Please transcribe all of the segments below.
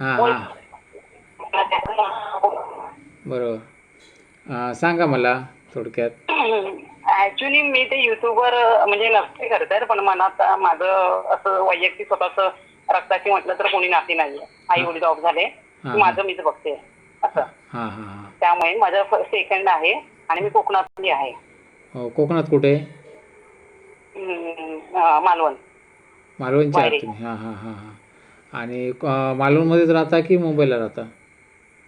हां हां. बरोबर. सांगा मला थोडक्यात. ऍक्च्युली मी ते युट्यूबवर म्हणजे नसते खरं तर पण मनात माझं असं वैयक्तिक स्वतःच रक्ताची म्हटलं तर कोणी नाती नाही आई वडील ऑफ झाले. माझं मीच बघते असं. हां हां हां. त्यामुळे माझं सेकंड आहे आणि मी कोकणातली आहे. हो कोकणात कुठे? हम्म, अं, मालवण. मालवणचे आहात वारी. तुम्ही हां हां हां हां. आणि मालवणमध्येच राहता की मुंबईला राहता?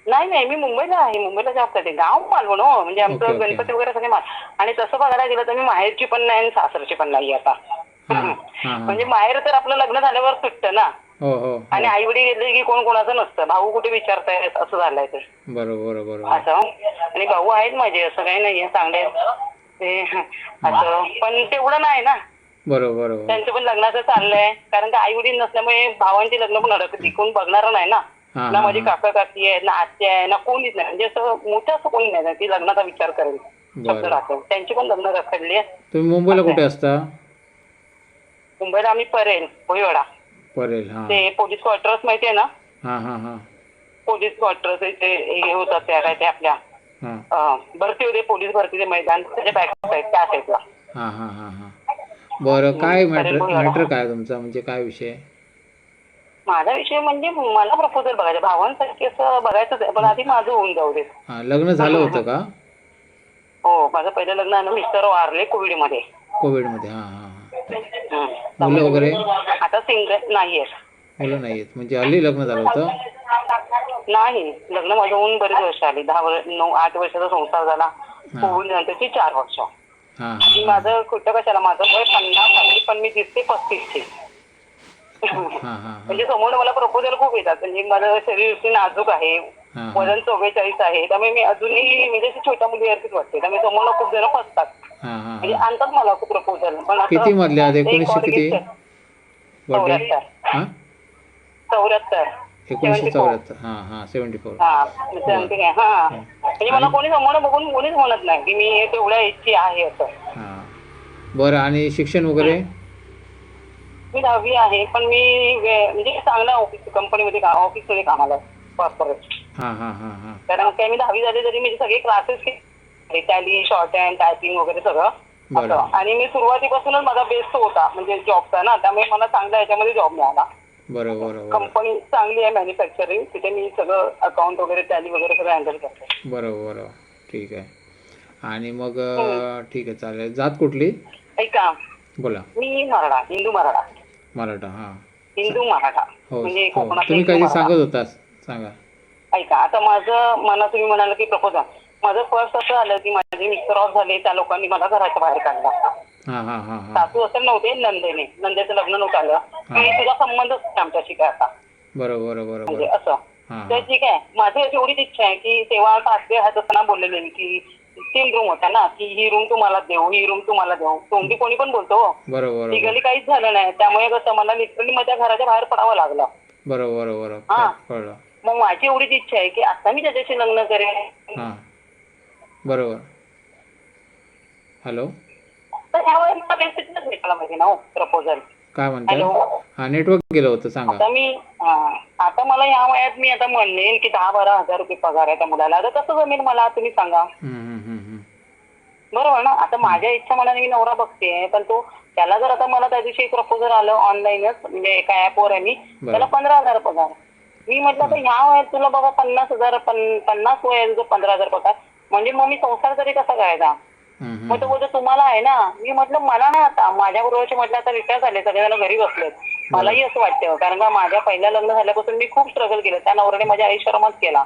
नाही नाही मी मुंबईला आहे. मुंबईला जॉब करते. गाव मालवण हो. म्हणजे आमचं. गणपती वगैरे सगळे मा- आणि तसं बघायला गेलं तर मी माहेरची पण नाही आणि सासरची पण नाही आता. हां हां हां. म्हणजे माहेर तर आपलं लग्न झाल्यावर सुटतं ना. हो हो आणि आई वडील गेले की कोण कोणाचं नसतं. भाऊ कुठे विचारतायत? असं झालंय तर बरोबर बरोबर. असं आणि भाऊ आहेत माझे. असं काही नाहीये. चांगले. ते असं. पण तेवढं नाही ना. बरोबर त्यांचं पण लग्नाचं चाललंय. कारण का आई वडील नसल्यामुळे भावांची लग्न पण अडकली कोण बघणार नाही ना. ना माझी काका काकी आहे ना आत्या आहे ना कोणीच नाही. म्हणजे असं मोठं असं कोणी नाही. ती लग्नाचा विचार करेल. शब्द बरं राखेल त्यांची पण लग्न रखडली आहे. तुम्ही मुंबईला कुठे असता? मुंबईला आम्ही परेल भोईवाडा. परेल ते पोलीस क्वार्टर्स माहिती आहे ना? पोलीस क्वार्टर्स ते हे होतात त्या काय ते आपल्या. भरती होते पोलीस भरतीचे मैदान. त्याच्या बॅक साईड त्या साईडला बरं काय मॅटर. मॅटर काय तुमचा? म्हणजे काय विषय? माझा विषय म्हणजे मला प्रपोजल बघायचं. भावांसाठी असं बघायचंच आहे. पण आधी माझं होऊन जाऊ दे हां लग्न झालं होतं का? हो माझं पहिलं लग्न आहे ना मिस्टर वारले कोविडमध्ये कोविडमध्ये हां हां हां. मुलं वगैरे? आता सिंगल नाहीये मुलं नाही आहेत म्हणजे हल्ली लग्न झालं होतं? नाही लग्न माझं होऊन बरेच वर्ष आली. दहा वर्ष नऊ आठ वर्षाचा संसार झाला. कोविड नंतरची चार वर्ष. हां. आणि माझं कुठं कशाला माझं वय पन्नास आहे पण मी दिसते पस्तीसची. हां हां हां. म्हणजे समोर मला प्रपोजल खूप येतात. म्हणजे माझं शरीर नाजूक आहे वजन चव्वेचाळीस आहे त्यामुळे मी अजूनही म्हणजे छोट्या मुलीसारखीच वाटते. त्यामुळे समोर खूप जण फसतात. म्हणजे आणतात मला खूप प्रपोजल पण किती मधले आहात एक एकोणीसशे किती? orchestra- बर्थडे चौऱ्याहत्तर चौऱ्याहत्तर. एकोणीसशे 74. चौऱ्याहत्तर. हां हां फोर हा हा. म्हणजे मला कोणी समोर बघून कोणीच म्हणत नाही की मी तेवढ्या इच्छी आहे असं. हां. बरं आणि शिक्षण वगैरे? मी दहावी आहे पण मी म्हणजे चांगल्या ऑफिस कंपनीमध्ये ऑफिसमध्ये कामाला कॉर्पोरेट हां हां हां हां. कारण काय मी दहावी झाली तरी मी सगळे क्लासेस केले टॅली शॉर्ट हँड टायपिंग वगैरे सगळं. आणि मी सुरुवातीपासूनच माझा बेस्ट होता म्हणजे जॉबचा ना. त्यामुळे मला चांगला याच्यामध्ये जॉब मिळाला. बरं बरं बरं कंपनी चांगली आहे मॅन्युफॅक्चरिंग तिथे मी सगळं अकाउंट वगैरे टॅली वगैरे सगळं हँडल करते. बरं बरं ठीक आहे. आणि मग अं, ठीक आहे चालेल. जात कुठली? ऐका. बोला. मी मराठा हिंदू मराठा. मराठा हां. हिंदू मराठा. हो म्हणजे हो. तुम्ही काही. सांगत होतास सांगा. ऐका आता माझं मला तुम्ही म्हणाल की प्रपोजल माझं फर्स्ट असं आलं की माझे मिस्टर ऑफ झाले त्या लोकांनी मला घराच्या बाहेर काढला. हां हां हां हां सासू असं नव्हते नंदेने. नंदेचं लग्न नव्हतं आलं. तुझा संबंधच नाही आमच्याशी काय आता. बरं बरं बरं म्हणजे असं. तर ठीक आहे. माझी अशी एवढीच इच्छा आहे की तेव्हा सासरे हात असताना बोललेले की तीन रूम होत्या ना की ही रूम तुम्हाला देऊ ही रूम तुम्हाला देऊ. तोंडी कोणी पण बोलतो हो. बरं बरं बरं लिगली काहीच झालं नाही. त्यामुळे कसं मला लिटरली माझ्या घराच्या बाहेर पडावं लागलं. बरं बरं बरं हां. मग माझी एवढीच इच्छा आहे की आता मी त्याच्याशी लग्न करेन. बरोबर. हॅलो? मला मेसेजच पाहिजे ना हो प्रपोजल काय म्हणताय हॅलो? हां नेटवर्क गेलं होतं सांगा. आता मी हा, आता मला या वयात मी आता म्हणेन की दहा बारा हजार रुपये पगार आहे त्या मुलाला. आता कसं जमेल मला तुम्ही सांगा. हम्म, हम्म, हम्म, हम्म. बरोबर ना? आता माझ्या इच्छा मनाने मी नवरा बघते पण तो त्याला जर आता मला त्या दिवशी प्रपोजल आलं ऑनलाईनच म्हणजे एका ऍपवर आहे मी बरं. त्याला पंधरा हजार पगार. मी म्हटलं तर ह्या वयात तुला बाबा पन्नास हजार पन- पन्नास वय आहे तुझं पंधरा हजार पगार म्हणजे मग मी संसार तरी कसा करायचा. मग तो बोलतो तुम्हाला आहे ना मी म्हटलं मला नाही आता माझ्या बरोबरचे म्हटलं आता रिटायर झाले सगळेजण घरी बसलेत. मलाही असं वाटतं कारण का माझ्या पहिल्या लग्न झाल्यापासून मी खूप स्ट्रगल केलं. त्या नवऱ्याने माझ्या आयुष्यात केला.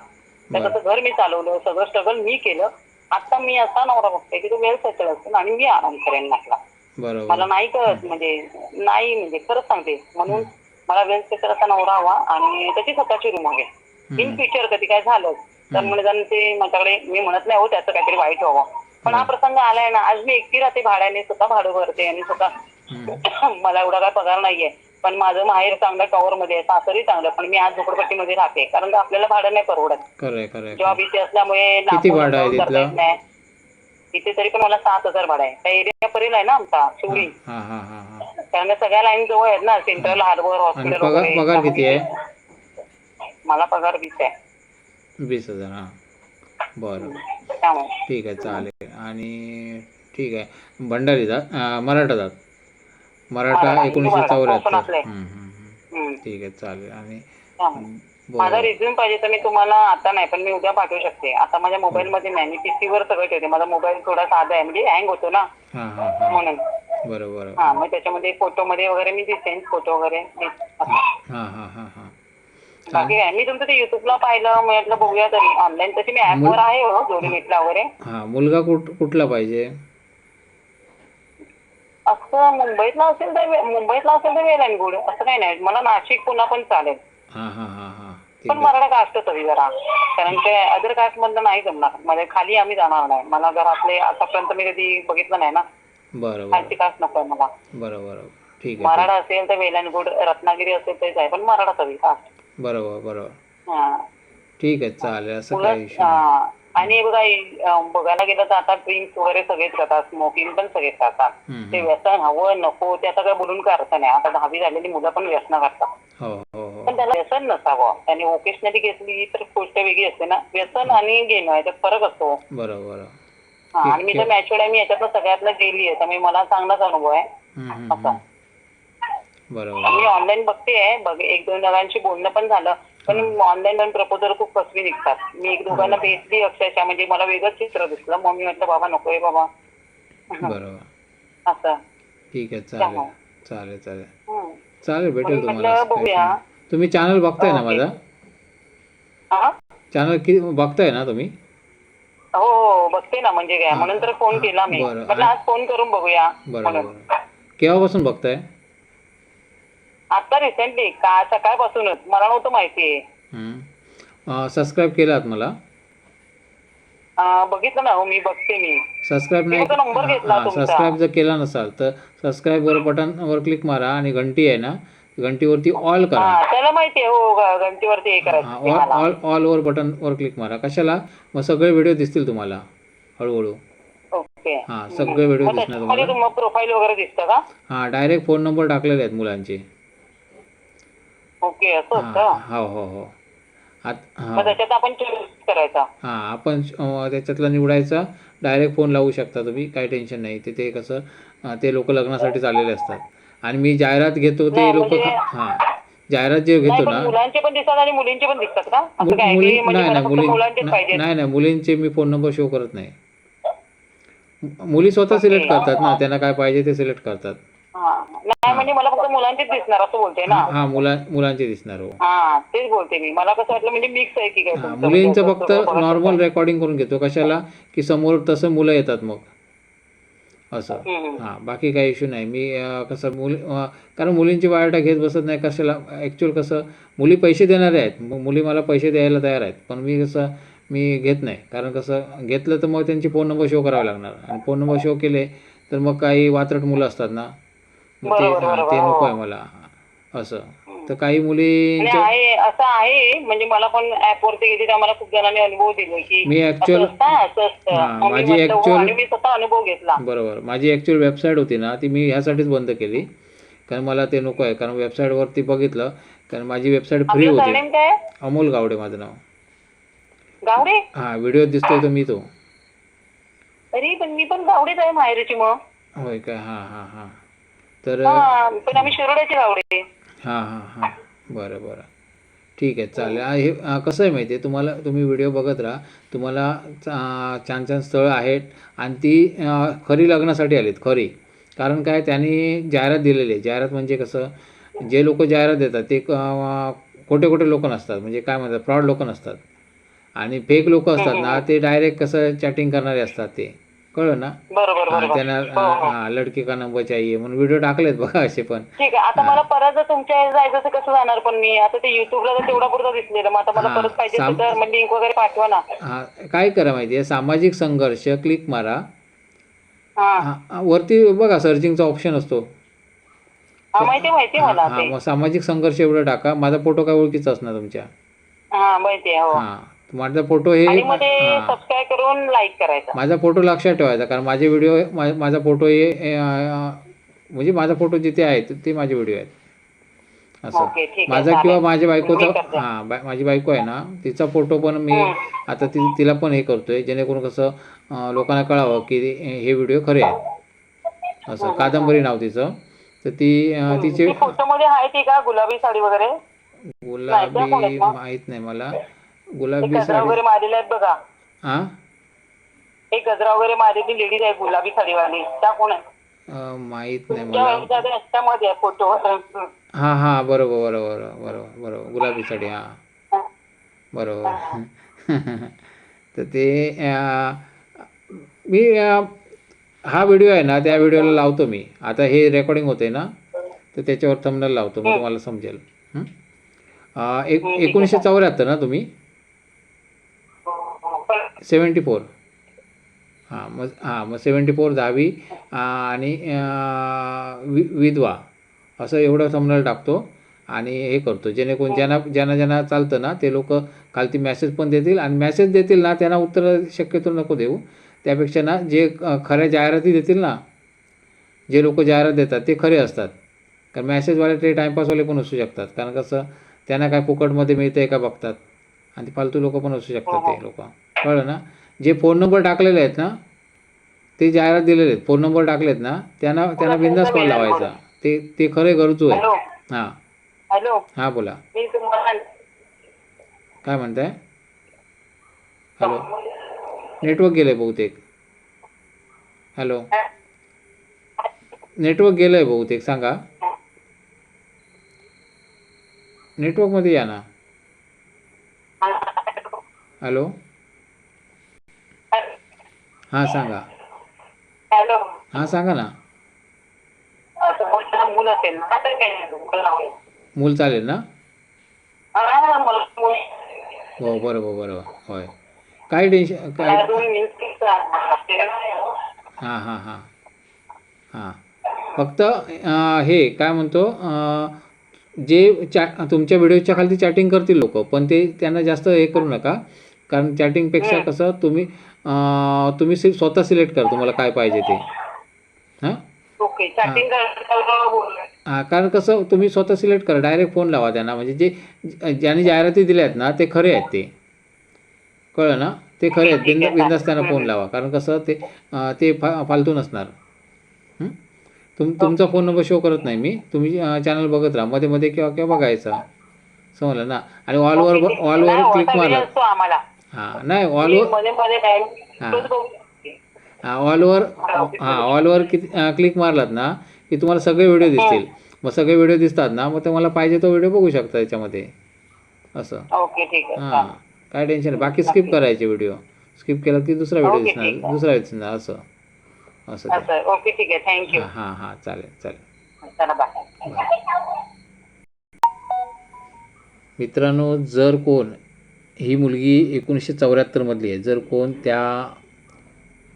त्याचं घर मी चालवलं सगळं स्ट्रगल मी केलं. आता मी असा नवरा बघते की तो वेल सेटल असेल आणि मी आराम करेन म्हटलं. मला नाही कळत म्हणजे नाही म्हणजे खरंच सांगते. म्हणून मला वेल सेटल असा नवरा हवा आणि त्याची स्वतःची रूम हवी. इन फ्युचर कधी काय झालं तर म्हणजे ते माझ्याकडे मी म्हणत नाही हो त्याचं काहीतरी वाईट व्हावं. पण हा प्रसंग आलाय ना आज मी एकटी राहते भाड्याने स्वतः भाडं भरते आणि स्वतः मला एवढा काय पगार नाहीये. पण माझं माहेर चांगलं टॉवर मध्ये आहे सासरही चांगलं पण मी आज झोपडपट्टीमध्ये राहते. कारण का आपल्याला भाडं नाही परवडत. जॉब इथे असल्यामुळे नाही. इथे तरी पण मला सात हजार भाडं आहे. त्या एरिया पर्यंत आहे ना आमचा शिवडी कारण सगळ्या लाईन जवळ आहेत ना सेंट्रल हार्बर हॉस्पिटल वगैरे पगार किती आहे? मला पगार वीस आहे. वीस हजार हां. बरं. ठीक आहे चालेल. आणि ठीक आहे. भंडारी जात मराठा जात मराठा एकोणीसशे चौऱ्याहत्तर. ठीक आहे चालेल. आणि. माझा रिझ्यूम पाहिजे तर मी तुम्हाला आता नाही पण मी उद्या पाठवू शकते. आता माझ्या मोबाईल मध्ये नाही मी PC वर सगळं ठेवते. माझा मोबाईल थोडा साधा आहे म्हणजे हँग होतो ना. म्हणून. बरं बरं हा मग त्याच्यामध्ये फोटो मध्ये वगैरे मी दिसेन फोटो वगैरे. हां हां हां हां. बाकी काय? मी तुमचं ते युट्यूबला पाहिलं म्हटलं बघूया तरी. ऑनलाईन तशी मी ऍपवर आहे हो जोडी मीटला वगैरे. हां मुलगा कुठ कुठला पाहिजे? असं मुंबईतला असेल तर मुंबईतला असेल तर वेल गुड. असं काही नाही. मला नाशिक पुन्हा पण चालेल. हां हां हां हां. ठीक पण आहे. मराठा कास्टच हवी जरा. कारण ते अदर कास्ट मधलं नाही जमणार. म्हणजे खाली आम्ही जाणार नाही. मला घरातले आतापर्यंत मी कधी बघितलं नाही ना. बरं बरं खालची कास्ट नको मला. बरं बरं ठीक आहे मराठा असेल तर वेल अँड गुड. रत्नागिरी असेल तरीच आहे पण मराठाच हवी कास्ट बरोबर बरोबर. हा. ठीक आहे चालेल असं काही इश्यू नाही. हा. आणि बघा अं, बघायला गेलं तर आता ड्रिंक्स वगैरे सगळेच करतात स्मोकिंग पण सगळेच करतात. हम्म, ते व्यसन हवं नको ते आता काय बोलून काय अर्थ नाही. आता दहावी झालेली मुलं पण व्यसन करतात. हो हो हो. पण त्याला व्यसन नसावं. त्याने वोकेशनली घेतली तर गोष्ट वेगळी असते ना. व्यसन आणि घेणं याच्यात फरक असतो. बरं बरं हा आणि मी तर मॅच्युअर्ड आहे मी याच्यातनं सगळ्यातनं गेली आहे त्यामुळे मला चांगलाच अनुभव आहे. हम्म, हम्म, असं. हम्म. बरोबर. मी ऑनलाईन बघते बघ एक दोन जणांशी बोलणं पण झालं. पण ऑनलाईन पण प्रपोजल खूप कसली निघतात. मी एक दोघांना भेटली अक्षरशः. म्हणजे मला वेगळंच चित्र दिसलं. मग मी म्हटलं बाबा नकोय बाबा. बरोबर. असं. ठीक आहे चालेल. चालेल चालेल. चालेल भेटेल तुम्हाला. तुम्ही चॅनल बघताय ना ओके. माझा? हा? चॅनल बघताय ना तुम्ही? हो हो बघते ना. म्हणजे काय म्हणून तर फोन केला मी. म्हटलं आज फोन करून बघूया. बरं म्हणून बरं केव्हापासून बघताय? आता रिसेंटली का सकाळपासूनच? मला नव्हतं माहिती. सबस्क्राईब केलात मला? बघितलं ना हो मी बघते मी. सबस्क्राईब नाही. सबस्क्राईब जर केला नसाल तर सबस्क्राईबवर बटनवर क्लिक मारा आणि घंटी आहे ना घंटीवरती ऑल करा. त्याला माहिती आहे हो घंटीवरती हे करायचं ऑल. ऑल ऑलवर बटनवर क्लिक मारा. कशाला? मग सगळे व्हिडिओ दिसतील तुम्हाला हळूहळू. ओके. हां सगळे व्हिडिओ दिसणार तुम्हाला. प्रोफाईल वगैरे दिसतं का? हां डायरेक्ट फोन नंबर टाकलेले आहेत मुलांचे. ओके असं हां असतं हो हो आत मग त्याच्यात आपण करायचा. हां आपण अं, त्याच्यातला निवडायचा. डायरेक्ट फोन लावू शकता तुम्ही काही टेन्शन नाही. ते ते कसं अं, ते लोक लग्नासाठी चाललेले असतात. आणि मी जाहिरात घेतो ते नाही, लोक म्हणजे- हां. जाहिरात जे नाही घेतो पण ना मुलांचे पण दिसतात आणि मुलींचे पण दिसतात का? असं मु- काय मुली की म्हणजे नाही मला नाही फक्त मुली मुलांचेच पाहिजे नाही नाही मुलींचे मी फोन नंबर शो करत नाही. मुली स्वतः सिलेक्ट करतात ना त्यांना काय पाहिजे ते सिलेक्ट करतात. नाही म्हणजे मला फक्त मुलांचेच दिसणार असं बोलते ना. हा मुला मुलांचे दिसणार हो. हा तेच बोलते मी. मला कसं वाटलं म्हणजे मिक्स आहे की काय हा, तुमचं मुलींचं म्हणजे फक्त असं नॉर्मल रेकॉर्डिंग करून घेतो. कशाला? की समोर तसं मुलं येतात मग. असं. हम्म. हां बाकी काही इश्यू नाही. मी अं, कसं मुली अं, कारण मुलींची बायोटा घेत बसत नाही कशाला? ॲक्च्युअल कसं? मुली पैसे देणारे आहेत. मग मुली मला पैसे द्यायला तयार आहेत. पण मी कसं मी घेत नाही. कारण कसं घेतलं तर मग त्यांची फोन नंबर शो करावे लागणार. आणि फोन नंबर शो केले तर मग काही वात्रट मुलं असतात ना. मग ते बरोबर, हां, बरोबर, ते हो. नको आहे मला. असं. तर काही मुलींच्या आहे असं आहे. म्हणजे मला पण ऍप वरती गेली तेव्हा मला खूप जणांनी अनुभव दिले की मी असं ॲक्च्युअल असतं असं असतं. हा, मग मी माझी म्हटलं, हो, actual- आणि मी स्वतः अनुभव घेतला. बरोबर. माझी ॲक्च्युअल वेबसाईट होती ना ती मी ह्यासाठीच बंद केली. कारण मला ते नको आहे. कारण वेबसाईटवरती बघितलं कारण माझी वेबसाईट फ्री आपलं होती. सरनेम काय? अमोल गावडे माझं नाव. गावडे? हां व्हिडिओ दिसतोय तो मी तो. तरी पण मी पण गावडेच आहे माहेरची मग. होय काय? हां हां हां. तर हा पण आम्ही शिरोड्याचे गावडे हां हां हां. बरं बरं. ठीक आहे चालेल. आ, हे आ, कसं आहे माहिती आहे? तुम्हाला तुम्ही व्हिडिओ बघत राहा. तुम्हाला चा- छान छान स्थळं आहेत आणि ती आ, खरी लग्नासाठी आलीत खरी. कारण काय त्यांनी जाहिरात दिलेली आहे. जाहिरात म्हणजे कसं जे लोक जाहिरात देतात ते क- खोटे खोटे लोक नसतात. म्हणजे काय म्हणतात? फ्रॉड लोक नसतात. आणि फेक लोक असतात ना ते डायरेक्ट कसं चॅटिंग करणारे असतात ते. कळलं ना? बरोबर हां बरोबर. त्यांना हां लडकी का नंबर चाहिए म्हणून व्हिडिओ टाकलेत बघा असे पण. ठीक आहे आता मला परत जर तुमच्या जायचं तर कसं जाणार पण मी आता ते युट्यूबला तर तेवढा पुरता दिसलेलं मग आता मला हा, परत पाहिजे साम- तर मग लिंक वगैरे पाठवा ना. हा काय करा माहिती आहे सामाजिक संघर्ष क्लिक मारा. हा. हा, वरती बघा सर्चिंगचा ऑप्शन असतो. हा माहिती माहिती मला हा ते. मग सामाजिक संघर्ष एवढं टाका माझा फोटो काय ओळखीचा असणार तुमच्या? हा माहिती आहे हो. हा. माझा फोटो हे आणि मग ते हा, सबस्क्राईब करून लाईक करायचं. माझा फोटो लक्षात ठेवायचा कारण माझे व्हिडिओ माझा फोटो हे हे, अं, म्हणजे माझा फोटो जिथे आहे ते- ते माझे व्हिडिओ आहेत. असं. ओके, ठीक आहे, माझा चालेल. किंवा माझ्या मी बायकोचा करते. हां बा माझी बायको आहे ना तिचा फोटो पण मी आता ती तिला पण हे करतोय जेणेकरून कसं अं, लोकांना कळावं की हे व्हिडिओ खरे आहेत. असं कादंबरी नाव तिचं. तर ती अं, तिचे ती फोटोमध्ये आहे ती का गुलाबी साडी वगैरे? गुलाबी माहीत नाही मला. गुलाबी गजरा साडी. वगैरे मारलेला आहेत बघा. हां? एक गजरा वगैरे मारलेली लेडीज आहे गुलाबी साडीवाली. त्या कोण आहे अं, माहीत नाही मला. याच्यामध्ये आहे फोटो हां हां बरोबर बरोबर बरोबर बरोबर. गुलाबी साडी हां. बरोबर. तर ते अं, मी अं, हा व्हिडिओ आहे ना त्या व्हिडिओला लावतो मी. आता हे रेकॉर्डिंग होते ना तर त्याच्यावर थंबनेल लावतो मग तुम्हाला समजेल. हं? अं, एक एकोणीसशे चौऱ्याहत्तर ना तुम्ही? Seventy four. हां मग हां मग सेवन्टी फोर दहावी आणि वि विधवा असं एवढं थंबनेल टाकतो. आणि हे करतो जेणेकरून ज्यांना ज्यांना ज्यांना चालतं ना ते लोक खालती मॅसेज पण देतील. आणि मॅसेज देतील ना त्यांना उत्तर शक्यतो नको देऊ. त्यापेक्षा ना जे खऱ्या जाहिराती देतील ना जे लोक जाहिरात देतात ते खरे असतात. कारण मॅसेजवाले ते टाईमपासवाले पण असू शकतात. कारण कसं त्यांना काय फुकटमध्ये मिळतं आहे का बघतात. आणि ते फालतू लोक पण असू शकतात ते लोक. कळलं ना? जे फोन नंबर टाकलेले आहेत ना ते जाहिरात दिलेले आहेत. फोन नंबर टाकलेत ना त्यांना त्यांना बिंदास कॉल लावायचा. ते ते खरे गरजू आहे हां. हॅलो. हां बोला. मी तुम्हाला काय म्हणताय? हॅलो. नेटवर्क गेलं आहे बहुतेक. हॅलो. नेटवर्क गेलं आहे बहुतेक सांगा. नेटवर्कमध्ये या ना. हॅलो. हां सांगा. हॅलो. हां सांगा ना. मूल असेल ना तर काय नाही मुलं लावलं. मूल चालेल ना? हा, मला मूल- हो बरोबर बरोबर होय. काय टेन्शन काय? आपल्याला नाही हो. हां हां हां. हां. फक्त अं, हे काय म्हणतो अं, जे चॅ तुमच्या व्हिडिओच्या खाली चॅटिंग करतील लोक पण ते त्यांना जास्त हे करू नका. कारण चॅटिंगपेक्षा कसं तुम्ही तुम्ही स्वतः सिलेक्ट करा तुम्हाला काय पाहिजे ते. हां. हां. कारण कसं तुम्ही स्वतः सिलेक्ट करा डायरेक्ट फोन लावा त्यांना. म्हणजे जे ज्यांनी जाहिराती दिल्या आहेत ना ते खरे आहेत ते. कळलं ना? ते खरे आहेत. बिंद बिंदास त्यांना फोन लावा. कारण कसं ते ते फा फालतू नसणार? तुम तुमचा फोन नंबर शो करत नाही मी. तुम्ही चॅनल बघत राहा. मध्ये मध्ये केव्हा केव्हा बघायचा. समजलं ना? आणि ऑलवर ऑलवर क्लिक होता हां नाही मी ऑलवर मध्ये मध्ये काय हा. तोच बघू शकते. हां ऑलवर हां ऑलवर किती क्लिक मारलात ना की तुम्हाला सगळे व्हिडिओ दिसतील. मग सगळे व्हिडिओ दिसतात ना मग तुम्हाला पाहिजे तो व्हिडिओ बघू शकता याच्यामध्ये. असं. ओके ठीक आहे. हां काय टेन्शन नाही. बाकी स्किप करायचे व्हिडिओ स्किप केला की दुसरा व्हिडिओ ओके, दिसणार. आहे. दुसरा दिसणार असं. असं ते. असं ओके ठीक आहे. थँक्यू हां हां हां. चालेल चालेल. चला बाय मित्रांनो जर कोण ही मुलगी एकोणीसशे चौऱ्याहत्तरमधली आहे. जर कोण त्या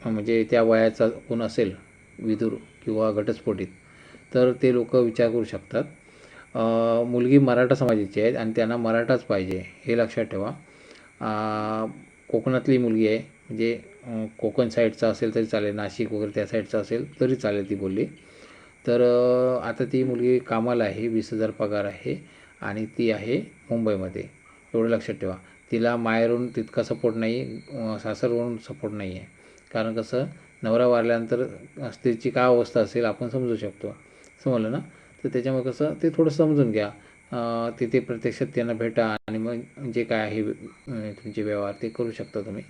म्हणजे त्या वयाचा कोण असेल विदूर किंवा घटस्फोटीत तर ते लोक विचार करू शकतात. मुलगी मराठा समाजाची आहे आणि त्यांना मराठाच पाहिजे हे लक्षात ठेवा. कोकणातली मुलगी आहे म्हणजे कोकण साईडचा असेल तरी चालेल नाशिक वगैरे त्या साईडचा असेल तरी चालेल ती बोलली. तर आता ती मुलगी कामाला आहे वीस हजार पगार आहे आणि ती आहे मुंबईमध्ये. एवढं लक्षात ठेवा. तिला माहेरून तितका सपोर्ट नाही सासरवरून सपोर्ट नाही आहे कारण कसं नवरा वारल्यानंतर स्त्रीची काय अवस्था असेल आपण समजू शकतो. समजलं ना? तर त्याच्यामुळे कसं ते थोडं समजून घ्या. तिथे प्रत्यक्षात त्यांना भेटा आणि मग जे काय आहे तुमचे व्यवहार ते करू शकता तुम्ही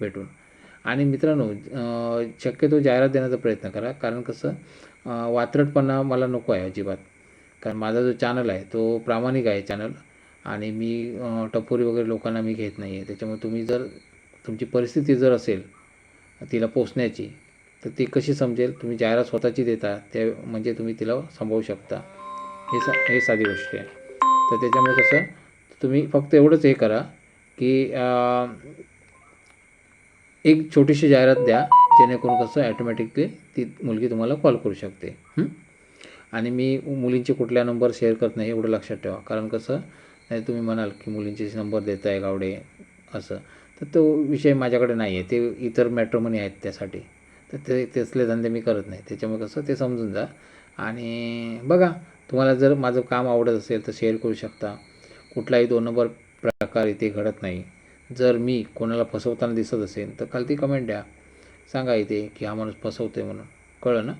भेटून. आणि मित्रांनो शक्यतो जाहिरात देण्याचा प्रयत्न करा. कारण कसं वात्रटपणा मला नको आहे अजिबात. कारण माझा जो चॅनल आहे तो प्रामाणिक आहे चॅनल आणि मी टपोरी वगैरे लोकांना मी घेत नाही आहे त्याच्यामुळे तुम्ही जर तुमची परिस्थिती जर असेल तिला पोचण्याची तर ती कशी समजेल? तुम्ही जाहिरात स्वतःची देता त्या म्हणजे तुम्ही तिला सांभाळू शकता. हे सा हे साधी गोष्ट आहे. तर त्याच्यामुळे कसं तुम्ही फक्त एवढंच हे करा की आ, एक छोटीशी जाहिरात द्या जेणेकरून कसं ॲटोमॅटिकली ती मुलगी तुम्हाला कॉल करू शकते. आणि मी मुलींचे कुठल्या नंबर शेअर करत नाही एवढं लक्षात ठेवा. कारण कसं नाही तुम्ही म्हणाल की मुलींचे नंबर देत आहे गावडे असं. तर तो विषय माझ्याकडे नाही आहे ते इतर मॅट्रोमनी आहेत त्यासाठी. तर ते तसले धंदे मी करत नाही. त्याच्यामुळे कसं ते समजून जा. आणि बघा तुम्हाला जर माझं काम आवडत असेल तर शेअर करू शकता. कुठलाही दोन नंबर प्रकार इथे घडत नाही. जर मी कोणाला फसवताना दिसत असेल तर खालती कमेंट द्या. सांगा इथे की हा माणूस फसवतो आहे म्हणून. कळलं ना?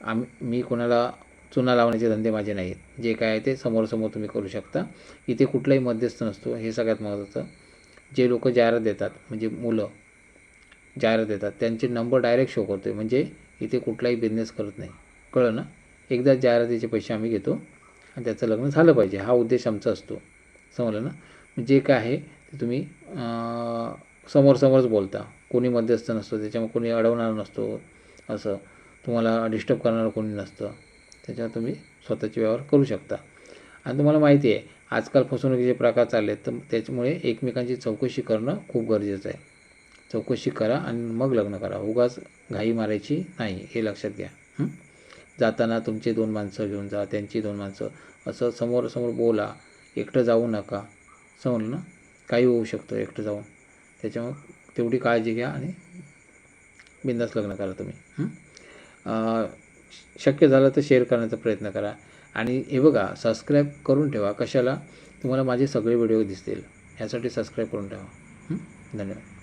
आम्ही मी कोणाला चुना लावण्याचे धंदे माझे नाहीत. जे काय आहे ते समोरसमोर तुम्ही करू शकता. इथे कुठलाही मध्यस्थ नसतो. हे सगळ्यात महत्त्वाचं जे लोक जाहिरात देतात म्हणजे मुलं जाहिरात देतात त्यांचे नंबर डायरेक्ट शो करतो आहे म्हणजे इथे कुठलाही बिझनेस करत नाही. कळलं ना? एकदा जाहिरातीचे पैसे आम्ही घेतो आणि त्याचं लग्न झालं पाहिजे. हा उद्देश आमचा असतो. समजलं ना? जे काय आहे ते तुम्ही समोरसमोरच बोलता. कोणी मध्यस्थ नसतो त्याच्यामुळे कोणी अडवणार नसतो. असं. तुम्हाला डिस्टर्ब करणारं कोणी नसतं. त्याच्यावर तुम्ही स्वतःचे व्यवहार करू शकता. आणि तुम्हाला माहिती आहे आजकाल फसवणुकीचे प्रकार चालले आहेत तर त्याच्यामुळे एकमेकांची चौकशी करणं खूप गरजेचं आहे. चौकशी करा आणि मग लग्न करा. उगाच घाई मारायची नाही हे लक्षात घ्या. जाताना तुमचे दोन माणसं घेऊन जा त्यांची दोन माणसं. असं समोर समोर बोला एकटं जाऊ नका. समजलं ना काही होऊ शकतं एकटं जाऊन. त्याच्यामुळे तेवढी काळजी घ्या आणि बिंदास लग्न करा तुम्ही. शक्य झालं तर शेअर करण्याचा प्रयत्न करा. आणि हे बघा सबस्क्राईब करून ठेवा. कशाला? तुम्हाला माझे सगळे व्हिडिओ दिसतील. ह्यासाठी सबस्क्राईब करून ठेवा. धन्यवाद.